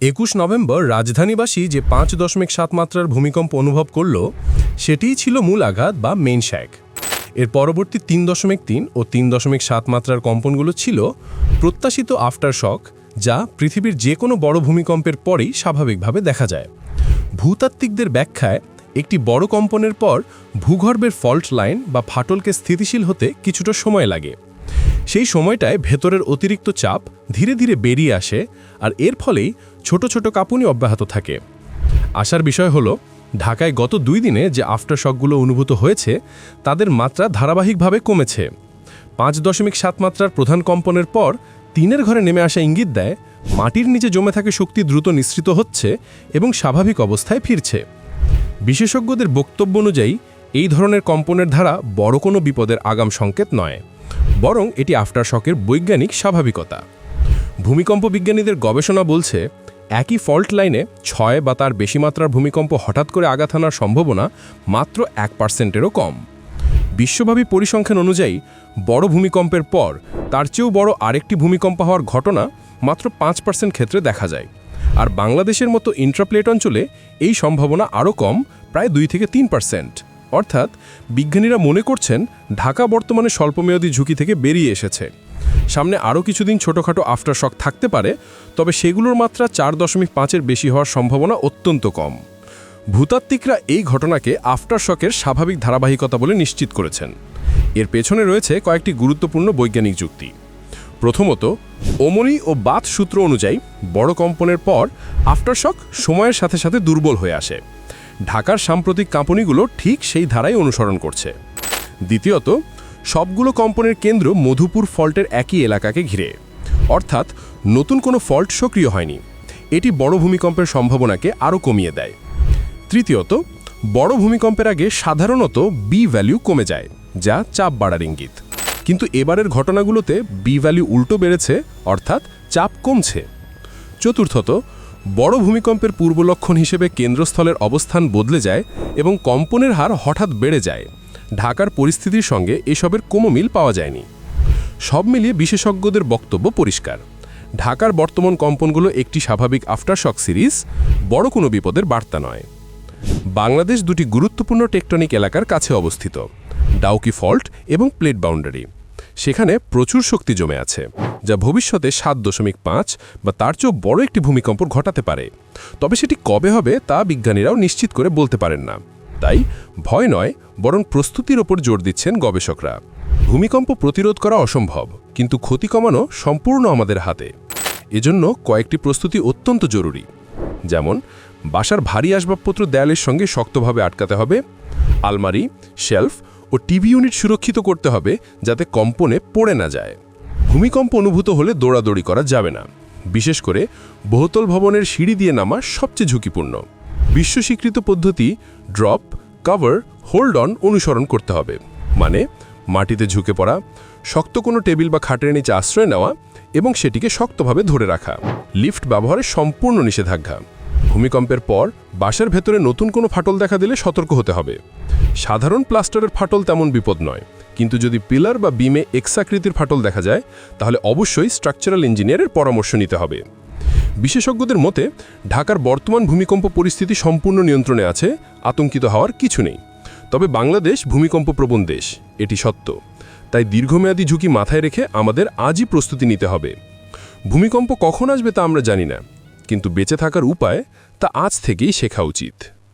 একুশ নভেম্বর রাজধানীবাসী যে পাঁচ দশমিক সাত মাত্রার ভূমিকম্প অনুভব করল, সেটিই ছিল মূল আঘাত বা মেইন শ্যাক এর পরবর্তী তিন দশমিক তিন ও তিন দশমিক সাত মাত্রার কম্পনগুলো ছিল প্রত্যাশিত আফটার শক যা পৃথিবীর যে কোনো বড় ভূমিকম্পের পরেই স্বাভাবিকভাবে দেখা যায়। ভূতাত্ত্বিকদের ব্যাখ্যায়, একটি বড় কম্পনের পর ভূগর্ভের ফল্ট লাইন বা ফাটলকে স্থিতিশীল হতে কিছুটা সময় লাগে। সেই সময়টায় ভেতরের অতিরিক্ত চাপ ধীরে ধীরে বেরিয়ে আসে, আর এর ফলেই ছোট ছোট কাঁপুনি অব্যাহত থাকে। আসার বিষয় হলো, ঢাকায় গত দুই দিনে যে আফটার শকগুলো অনুভূত হয়েছে, তাদের মাত্রা ধারাবাহিকভাবে কমেছে। পাঁচ দশমিক সাত মাত্রার প্রধান কম্পনের পর তিনের ঘরে নেমে আসা ইঙ্গিত দেয়, মাটির নিচে জমে থাকে শক্তি দ্রুত নিঃসৃত হচ্ছে এবং স্বাভাবিক অবস্থায় ফিরছে। বিশেষজ্ঞদের বক্তব্য অনুযায়ী, এই ধরনের কম্পনের ধারা বড় কোনো বিপদের আগাম সংকেত নয়, বরং এটি আফটার শকের বৈজ্ঞানিক স্বাভাবিকতা। ভূমিকম্প বিজ্ঞানীদের গবেষণা বলছে একই ফল্ট লাইনে ছয় বা তার বেশি মাত্রার ভূমিকম্প হঠাৎ করে আঘাত হানার সম্ভাবনা মাত্র এক পার্সেন্টেরও কম। বিশ্বব্যাপী পরিসংখ্যান অনুযায়ী, বড় ভূমিকম্পের পর তার চেয়েও বড় আরেকটি ভূমিকম্প হওয়ার ঘটনা মাত্র পাঁচ পার্সেন্ট ক্ষেত্রে দেখা যায়। আর বাংলাদেশের মতো ইন্ট্রাপ্লেট অঞ্চলে এই সম্ভাবনা আরও কম, প্রায় দুই থেকে তিন পার্সেন্ট। অর্থাৎ বিজ্ঞানীরা মনে করছেন, ঢাকা বর্তমানে স্বল্পমেয়াদী ঝুঁকি থেকে বেরিয়ে এসেছে। সামনে আরও কিছুদিন ছোটোখাটো আফটার শক থাকতে পারে, তবে সেগুলোর মাত্রা চার দশমিক পাঁচের বেশি হওয়ার সম্ভাবনা অত্যন্ত কম। ভূতাত্ত্বিকরা এই ঘটনাকে আফটার শকের স্বাভাবিক ধারাবাহিকতা বলে নিশ্চিত করেছেন। এর পেছনে রয়েছে কয়েকটি গুরুত্বপূর্ণ বৈজ্ঞানিক যুক্তি। প্রথমত, ওমনি ও বাত সূত্র অনুযায়ী বড় কম্পনের পর আফটার আফটারশক সময়ের সাথে সাথে দুর্বল হয়ে আসে। ঢাকার সাম্প্রতিক কাঁপনিগুলো ঠিক সেই ধারাই অনুসরণ করছে। দ্বিতীয়ত সবগুলো কম্পনের কেন্দ্র মধুপুর ফল্টের একই এলাকাকে ঘিরে। অর্থাৎ নতুন কোনো ফল্ট সক্রিয় হয়নি। এটি বড় ভূমিকম্পের সম্ভাবনাকে আরও কমিয়ে দেয়। তৃতীয়ত, বড় ভূমিকম্পের আগে সাধারণত বি ভ্যালু কমে যায়, যা চাপ বাড়ার ইঙ্গিত। কিন্তু এবারের ঘটনাগুলোতে বি ভ্যালু উল্টো বেড়েছে, অর্থাৎ চাপ কমছে। চতুর্থত, বড় ভূমিকম্পের পূর্বলক্ষণ হিসেবে কেন্দ্রস্থলের অবস্থান বদলে যায় এবং কম্পনের হার হঠাৎ বেড়ে যায়। ঢাকার পরিস্থিতির সঙ্গে এসবের কোনো মিল পাওয়া যায়নি। সব মিলিয়ে বিশেষজ্ঞদের বক্তব্য পরিষ্কার। ঢাকার বর্তমান কম্পনগুলো একটি স্বাভাবিক আফটারশক সিরিজ, বড় কোনো বিপদের বার্তা নয়। বাংলাদেশ দুটি গুরুত্বপূর্ণ টেকটনিক এলাকার কাছে অবস্থিত, ডাউকি ফল্ট এবং প্লেট বাউন্ডারি। সেখানে প্রচুর শক্তি জমে আছে, যা ভবিষ্যতে সাত দশমিক পাঁচ বা তার চেয়েও বড় একটি ভূমিকম্প ঘটাতে পারে। তবে সেটি কবে হবে তা বিজ্ঞানীরাও নিশ্চিত করে বলতে পারেন না। তাই ভয় নয়, বরং প্রস্তুতির ওপর জোর দিচ্ছেন গবেষকরা। ভূমিকম্প প্রতিরোধ করা অসম্ভব, কিন্তু ক্ষতি কমানো সম্পূর্ণ আমাদের হাতে। এজন্য কয়েকটি প্রস্তুতি অত্যন্ত জরুরি। যেমন, বাসার ভারী আসবাবপত্র দেয়ালের সঙ্গে শক্তভাবে আটকাতে হবে, আলমারি, শেলফ ও টিভি ইউনিট সুরক্ষিত করতে হবে যাতে কম্পনে পড়ে না যায়। ভূমিকম্প অনুভূত হলে দৌড়াদৌড়ি করা যাবে না। বিশেষ করে, বহুতল ভবনের সিঁড়ি দিয়ে নামা সবচেয়ে ঝুঁকিপূর্ণ। বিশ্ব স্বীকৃত পদ্ধতি ড্রপ কভার হোল্ড অন অনুসরণ করতে হবে। মানে মাটিতে ঝুঁকে পড়া, শক্ত কোনো টেবিল বা খাটের নিচে আশ্রয় নেওয়া এবং সেটিকে শক্তভাবে ধরে রাখা। লিফট ব্যবহারে সম্পূর্ণ নিষেধাজ্ঞা। ভূমিকম্পের পর বাসার ভেতরে নতুন কোনো ফাটল দেখা দিলে সতর্ক হতে হবে। সাধারণ প্লাস্টারের ফাটল তেমন বিপদ নয়। কিন্তু যদি পিলার বা বিমে এক্সাকৃতির ফাটল দেখা যায়, তাহলে অবশ্যই স্ট্রাকচারাল ইঞ্জিনিয়ারের পরামর্শ নিতে হবে। বিশেষজ্ঞদের মতে, ঢাকার বর্তমান ভূমিকম্প পরিস্থিতি সম্পূর্ণ নিয়ন্ত্রণে আছে, আতঙ্কিত হওয়ার কিছু নেই। তবে বাংলাদেশ ভূমিকম্প প্রবণ দেশ, এটি সত্য। তাই দীর্ঘমেয়াদী ঝুঁকি মাথায় রেখে আমাদের আজই প্রস্তুতি নিতে হবে। ভূমিকম্প কখন আসবে তা আমরা জানি না, কিন্তু বেঁচে থাকার উপায় তা আজ থেকেই শেখা উচিত।